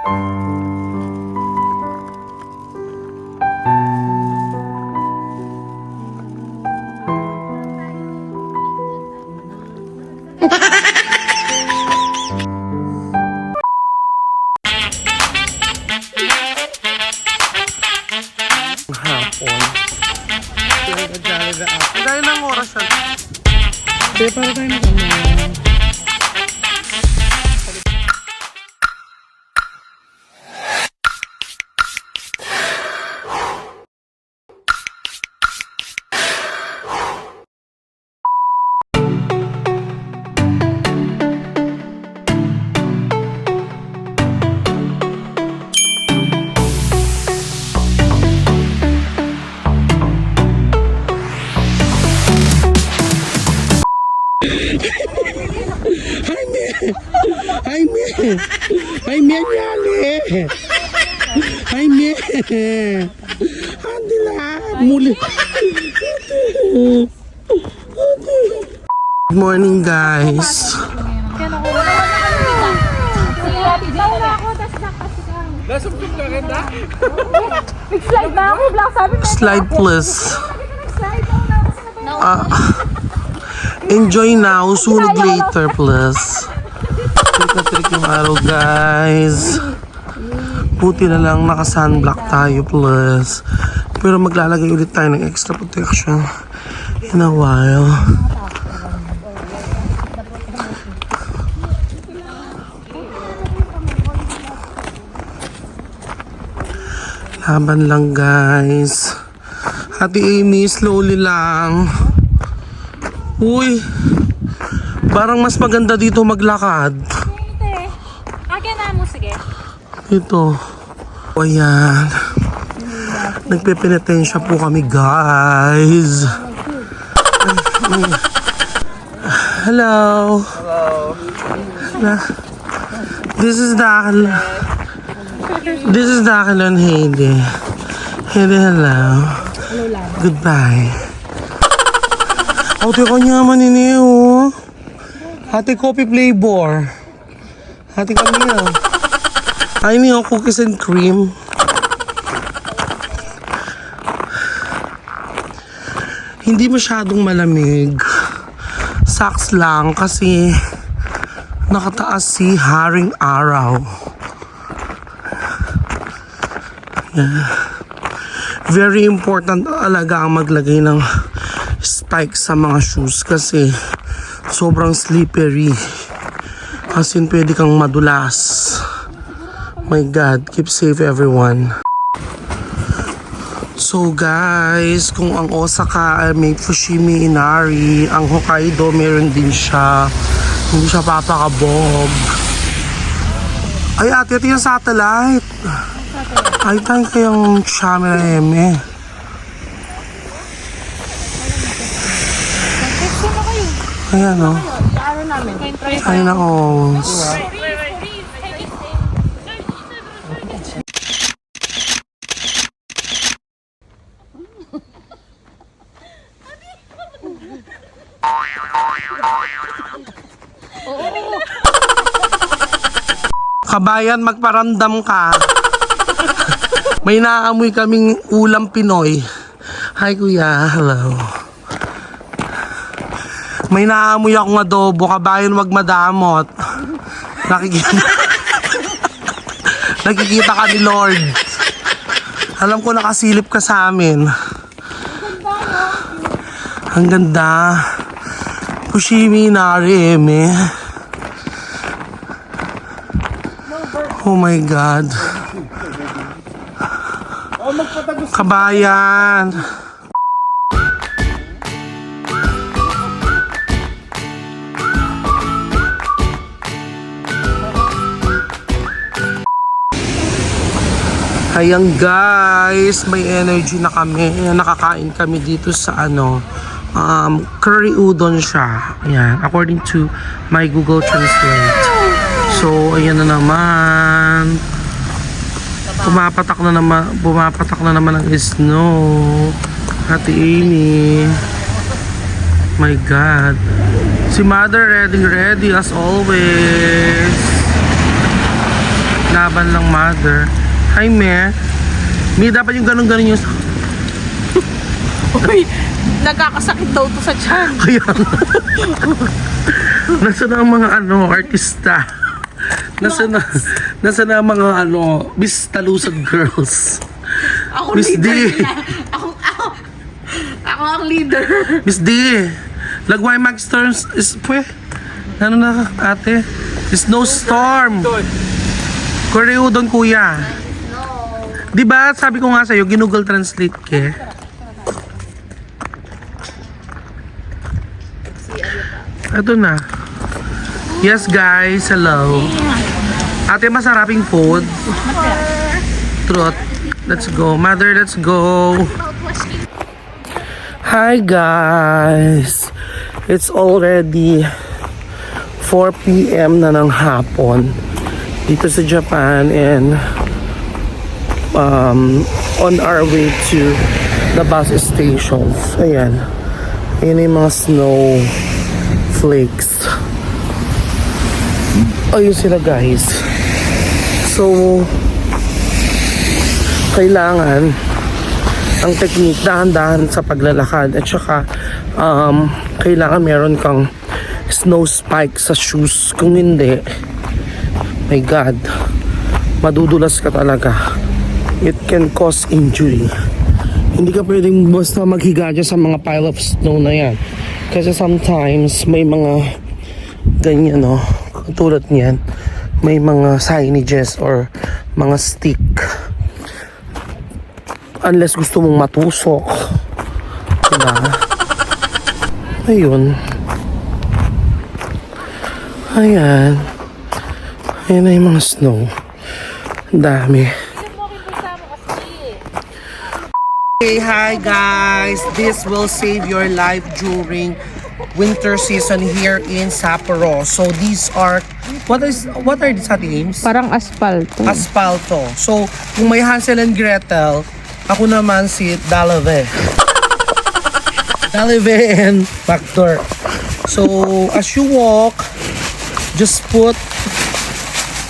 Hapon. Ang dahil ng oras yan. Kaya para tayo nakamaya. Ay, me! Ay, me, anyali! Ay, me! Andi na! Muli! Good morning, guys! Slide ba ako? Black sabi mo. Slide na kasi napag- Ah, enjoy now, sunog later, please. Trick yung araw, guys. Buti na lang naka-sunblock tayo, please. Pero maglalagay ulit tayo ng extra protection in a while. Laban lang, guys. Ate Amy, slowly lang. Uy, parang mas maganda dito maglakad. Ate, Akin na mo, sige. Ito. O yan. Nagpepenitensya po kami, guys. Hello. Hello. This is Dakil. This is Dakil and Heidi. Heidi, hello. Goodbye. Ate ko nyaman ini oh. Ate coffee flavor. Ate Camille. Ay niyo cookies and cream. Hindi masyadong malamig. Socks lang kasi nakataas si Haring Araw. Yeah. Very important alaga ang maglagay ng spikes sa mga shoes kasi sobrang slippery. As in, pwede kang madulas. My God, keep safe everyone. So guys, kung ang Osaka ay may Fushimi Inari, ang Hokkaido meron din siya. Hindi siya papakabog. Ay ate, ito yung satellite. Ay, tayo kayang camera eme. Ayan o. Araw namin. Ay na owns. Kabayan, magparandam ka. May naamoy kaming ulam Pinoy. Hi kuya, hello. May naamoy akong adobo, kabayan wag madamot. Nakikita, nakikita ka ni Lord. Alam ko nakasilip ka sa amin. Ang ganda. Pushimi Nari Eme. Oh my God. Kabayan. Ayan guys, may energy na kami. Nakakain kami dito sa ano, um, curry udon siya. Ayan, according to my Google Translate. So, ayan na naman. Pumapatak na naman, bumapatak na naman ang snow. Ate Amy. My God. Si Mother ready, ready as always. Laban lang, mother. Hi, me. Me, dapat yung ganun-ganun yung... Uy, nagkakasakit daw to sa tiyan. Kaya Nasa na ang mga ano, artista? Nasa na, nasa na mga ano, Miss Talusag Girls? Ako Miss D. Ako, ako, ako ang leader. Miss D, lagway Max Storms is, pwe, ano na ate? Snowstorm. Koreo doon kuya. Di ba sabi ko nga sa'yo, ginugol translate ke? Ito na. Yes guys, hello. Ate, masaraping food. Truth. Let's go. Mother, let's go. Hi guys. It's already 4 p.m. na ng hapon dito sa Japan and um, on our way to the bus stations. Ayan. Ayan yung mga snow flakes. Ayun sila guys. So, kailangan ang technique dahan-dahan sa paglalakad. At saka um, kailangan meron kang snow spike sa shoes. Kung hindi my god madudulas ka talaga. It can cause injury. Hindi ka pwedeng basta maghiga dyan sa mga pile of snow na yan. Kasi sometimes may mga ganyan no? Tulad niyan may mga signages or mga stick. Unless gusto mong matusok. Diba? Ayun. Ayan. Ayan na yung mga snow. Dami. Hey, hi guys! This will save your life during winter season here in Sapporo. So these are what is what are these names? Parang asfalto. Aspalto. So kung may Hansel and Gretel, ako naman si Dalave. Dalave and Factor. So as you walk, just put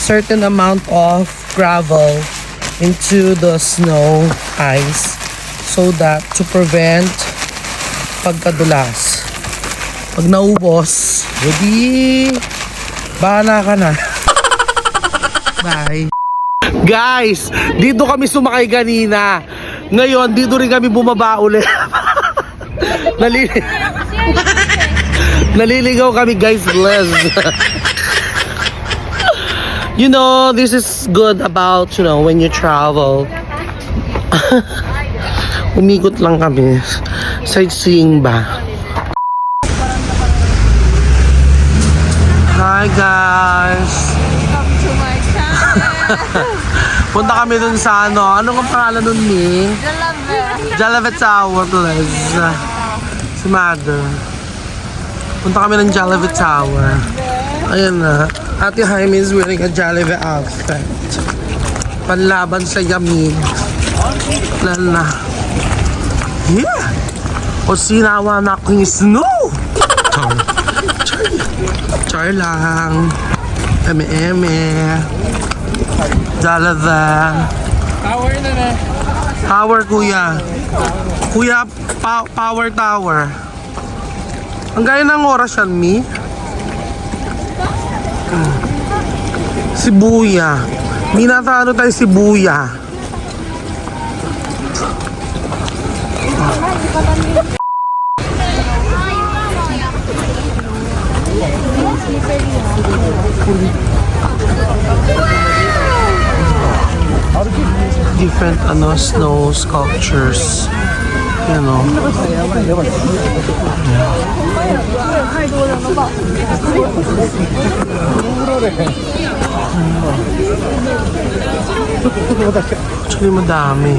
certain amount of gravel into the snow ice so that to prevent pagkadulas. Pag naubos, edi bahala ka na. Bye. Guys, dito kami sumakay kanina. Ngayon, dito rin kami bumaba ulit. Nalili Naliligaw kami guys, bless. you know, this is good about, you know, when you travel. Umikot lang kami. Sightseeing ba? Hi guys! Come to my channel. Punta kami dun sa ano. Ano ang pangalan nun ni? Jalave. Jalavet Tower, please. Si Mother. Punta kami ng Jalavet Tower. Ayan na. Ate Jaime is wearing a Jalavet outfit. Panlaban sa yamid. Lalo na. Yeah! O sinawa na aking snow! Char. Lang. Eme-eme. Jalavet. Power na na. Tower, kuya. Kuya, pa- power tower. Ang gaya ng oras yan, Mi. Sibuya. Mi, nata ano tayo Sibuya. Different ano snow sculptures you know. Actually madami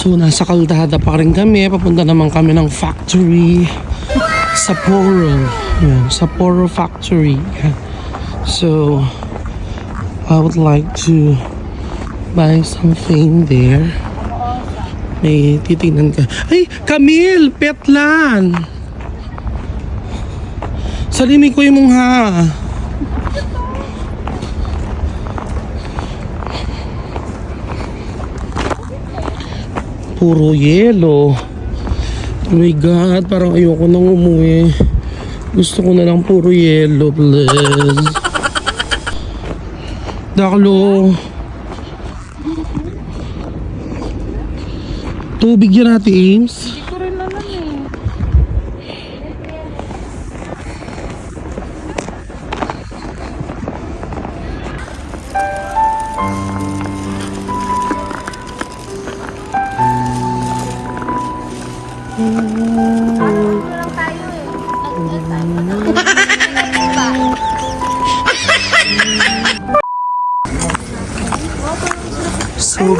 So, nasa Kaldada pa rin kami. Papunta naman kami ng factory. Sapporo. Yan, Sapporo factory. So, I would like to buy something there. May titignan ka. Ay, Camille! Petlan! Salimi ko yung ha. Puro yelo. Oh my God, parang ayoko nang umuwi. Gusto ko na lang puro yelo, please. Daklo. Tubig yan natin, Ames.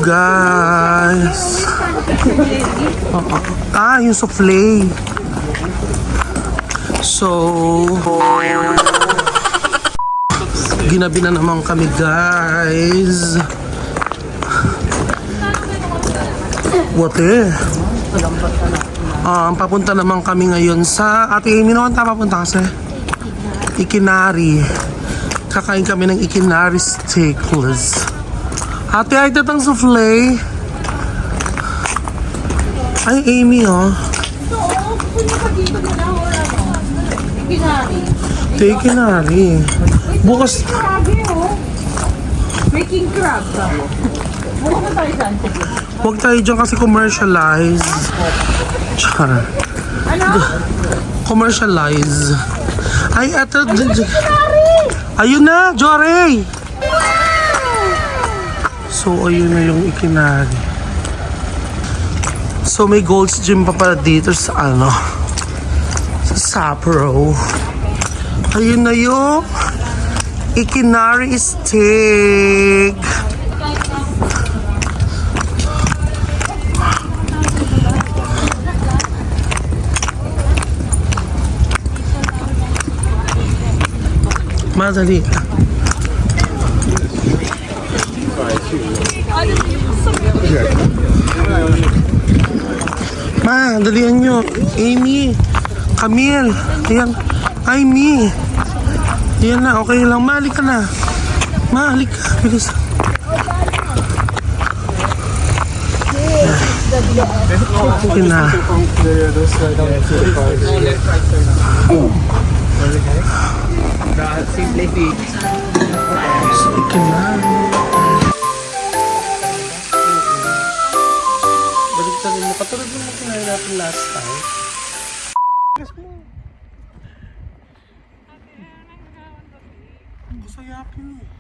Guys. Ah, yung souffle. So, ginabi na naman kami guys. Wate. Um, papunta naman kami ngayon sa Ate Amy naman tayo papunta kasi Ikinari. Kakain kami ng Ikinari steakless. Ate, ay tatang souffle. Ay, Amy, oh. Take Ikinari. Bukas, Grabe oh. Making crab ka. Bukas na tayo saan? Huwag tayo dyan kasi commercialize. Char. Ano? Commercialize. Ay, eto. Ayun na, Jory! So, ayun na yung ikinari. So, may Gold's Gym pa pala dito sa ano, sa Sapporo. Ayun na yung ikinari steak. Madali. Ma, dalihan nyo. Amy, Camille, ayan. Amy. Ayan na, okay lang. Ma, halika na. Ma, halika. Bilis. Okay na. Sige na. Natin last time. Gusto yapin eh.